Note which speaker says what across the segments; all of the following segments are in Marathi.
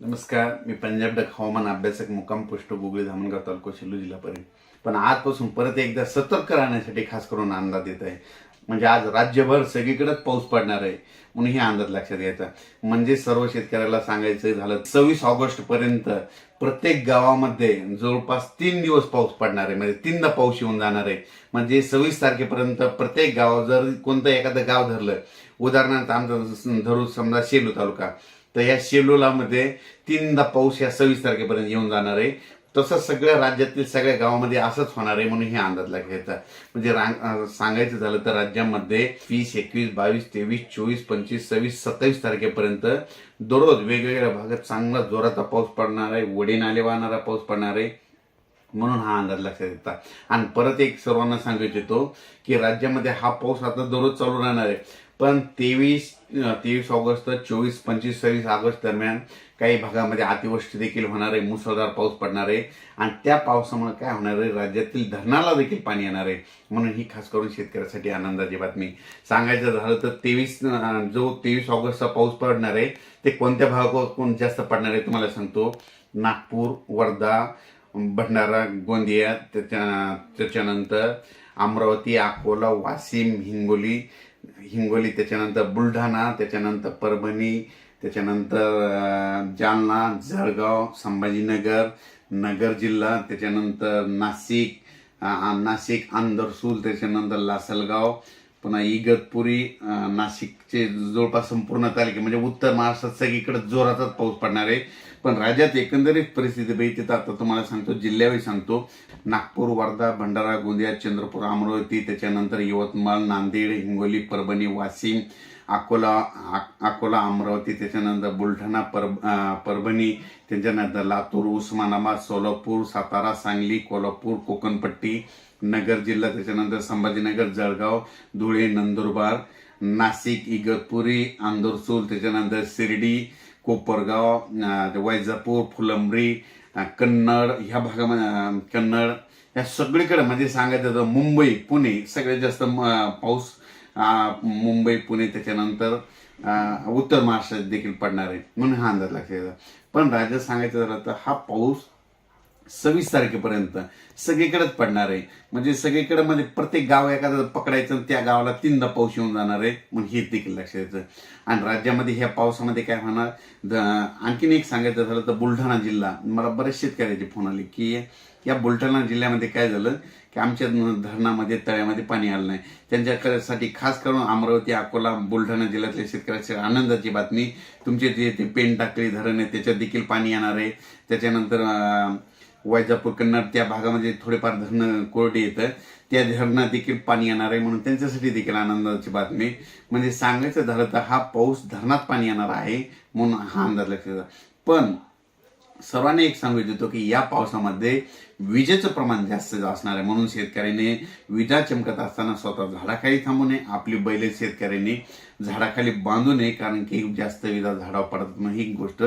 Speaker 1: नमस्कार मी पंजाब डक हवामान अभ्यासक मुक्काम पोस्ट गुगळी धामणगाव तालुका सेलू जिल्हा परिषद पण आजपासून परत एकदा सतर्क राहण्यासाठी खास करून अंदाज येत आहे. म्हणजे आज राज्यभर सगळीकडेच पाऊस पडणार आहे म्हणून हे अंदाज लक्षात घ्यायचा. म्हणजे सर्व शेतकऱ्याला सांगायचं झालं सव्वीस ऑगस्ट पर्यंत प्रत्येक गावामध्ये जवळपास तीन दिवस पाऊस पडणार आहे. म्हणजे तीनदा पाऊस येऊन जाणार आहे. म्हणजे सव्वीस तारखेपर्यंत प्रत्येक गाव जर कोणतं एखादं गाव धरलं उदाहरणार्थ आमचं धरू समजा शेलू तालुका तर या शेलुलामध्ये तीनदा पाऊस या सव्वीस तारखेपर्यंत येऊन जाणार आहे. तसंच सगळ्या राज्यातील सगळ्या गावामध्ये असंच होणार आहे म्हणून हे अंदाज लागायचा म्हणजे रांग- सांगायचं झालं तर राज्यामध्ये वीस एकवीस बावीस तेवीस चोवीस पंचवीस सव्वीस सत्तावीस तारखेपर्यंत दररोज वेगवेगळ्या भागात चांगला जोराचा पाऊस पडणार आहे. वडे नाले वाहणारा पाऊस पडणार आहे. म्हणून हा अंदाज लक्षात येतात आणि परत एक सर्वांना सांगू इच्छितो की राज्यामध्ये हा पाऊस आता दररोज चालू राहणार आहे. पण तेवीस तेवीस ऑगस्ट चोवीस पंचवीस सव्वीस ऑगस्ट दरम्यान काही भागामध्ये अतिवृष्टी देखील होणार आहे मुसळधार पाऊस पडणार आहे आणि त्या पावसामुळे काय होणार आहे राज्यातील धरणाला देखील पाणी येणार आहे म्हणून ही खास करून शेतकऱ्यासाठी आनंदाची बातमी. सांगायचं झालं तर तेवीस जो तेवीस ऑगस्टचा पाऊस पडणार आहे ते कोणत्या भागावर कोण जास्त पडणार आहे तुम्हाला सांगतो. नागपूर वर्धा भंडारा गोंदिया त्याच्या त्याच्यानंतर अमरावती अकोला वाशिम हिंगोली हिंगोली त्याच्यानंतर बुलढाणा त्याच्यानंतर परभणी त्याच्यानंतर जालना जळगाव संभाजीनगर नगर जिल्हा त्याच्यानंतर नाशिक नाशिक आंदरसूल त्याच्यानंतर लासलगाव पुन्हा इगतपुरी नाशिकचे जवळपास संपूर्ण तालुके म्हणजे उत्तर महाराष्ट्रात सगळीकडे जोरातच पाऊस पडणार आहे. पण राज्यात एकंदरीत परिस्थिती बघितली आता तुम्हाला सांगतो जिल्ह्यावेळी सांगतो नागपूर वर्धा भंडारा गोंदिया चंद्रपूर अमरावती त्याच्यानंतर यवतमाळ नांदेड हिंगोली परभणी वाशिम अकोला अकोला अमरावती त्याच्यानंतर बुलढाणा पर परभणी त्याच्यानंतर लातूर उस्मानाबाद सोलापूर सातारा सांगली कोल्हापूर कोकणपट्टी नगर जिल्हा त्याच्यानंतर संभाजीनगर जळगाव धुळे नंदुरबार नाशिक इगतपुरी आंदोरसूल त्याच्यानंतर शिर्डी कोपरगाव वैजापूर फुलंब्री कन्नड ह्या भागामध्ये कन्नड या सगळीकडे म्हणजे सांगायचं तर मुंबई पुणे सगळ्यात जास्त म- पाऊस मुंबई पुणे त्याच्यानंतर उत्तर महाराष्ट्रात देखील पडणार आहे. म्हणून हा अंदाज लक्षात पण राज्यात सांगायचं झालं तर हा पाऊस सव्वीस तारखेपर्यंत सगळीकडेच पडणार आहे. म्हणजे सगळीकडे म्हणजे प्रत्येक गाव एखादं पकडायचं आणि त्या गावाला तीनदा पाऊस येऊन जाणार आहे म्हणून हे देखील लक्षात येतं. आणि राज्यामध्ये ह्या पावसामध्ये काय होणार? आणखीन एक सांगायचं झालं तर बुलढाणा जिल्हा. मला बरेच शेतकऱ्याचे फोन आले की या बुलढाणा जिल्ह्यामध्ये काय झालं? की आमच्या धरणामध्ये तळ्यामध्ये पाणी आलं नाही. त्यांच्यासाठी खास करून अमरावती अकोला बुलढाणा जिल्ह्यातल्या शेतकऱ्याची आनंदाची बातमी. तुमचे जे ते पेन टाकळी धरण आहे त्याच्यात देखील पाणी येणार आहे. त्याच्यानंतर वैजापूर कन्नड त्या भागामध्ये थोडेफार धरणं कोरडे येतं. त्या धरणात देखील पाणी येणार आहे म्हणून त्यांच्यासाठी देखील आनंदाची बातमी. म्हणजे सांगायचं झालं तर हा पाऊस धरणात पाणी येणार आहे म्हणून हा अंदाज लक्षात पण सर्वांनी एक सांगू इच्छितो की या पावसामध्ये विजेचं प्रमाण जास्त असणार आहे. म्हणून शेतकऱ्याने विजा चमकत असताना स्वतः झाडाखाली थांबू नये. आपली बैल शेतकऱ्यांनी झाडाखाली बांधू नये कारण की जास्त विजा झाडावर पडतात म्हणून ही गोष्ट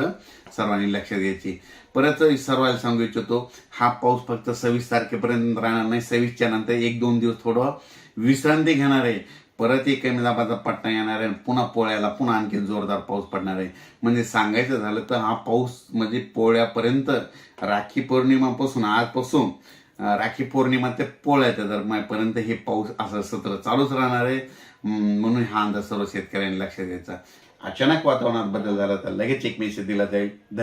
Speaker 1: सर्वांनी लक्षात घ्यायची. परत सर्वांना सांगू इच्छितो हा पाऊस फक्त सव्वीस तारखेपर्यंत राहणार नाही. सव्वीसच्या नंतर एक दोन दिवस थोडं विश्रांती घेणार आहे. परत एक कमी दाबाचा पट्टा येणार आहे आणि पुन्हा पोळ्याला पुन्हा आणखी जोरदार पाऊस पडणार आहे. म्हणजे सांगायचं झालं तर हा पाऊस म्हणजे पोळ्यापर्यंत राखी पौर्णिमापासून आजपासून राखी पौर्णिमा ते पोळ्याच्या दरम्यानपर्यंत हे पाऊस असं सत्र चालूच राहणार आहे. म्हणून हा अंदाज सर्व शेतकऱ्यांनी लक्षात द्यायचा अचानक वातावरणात बदल झाला तर लगेच एक मेसेज दिला जाईल. धन्यवाद.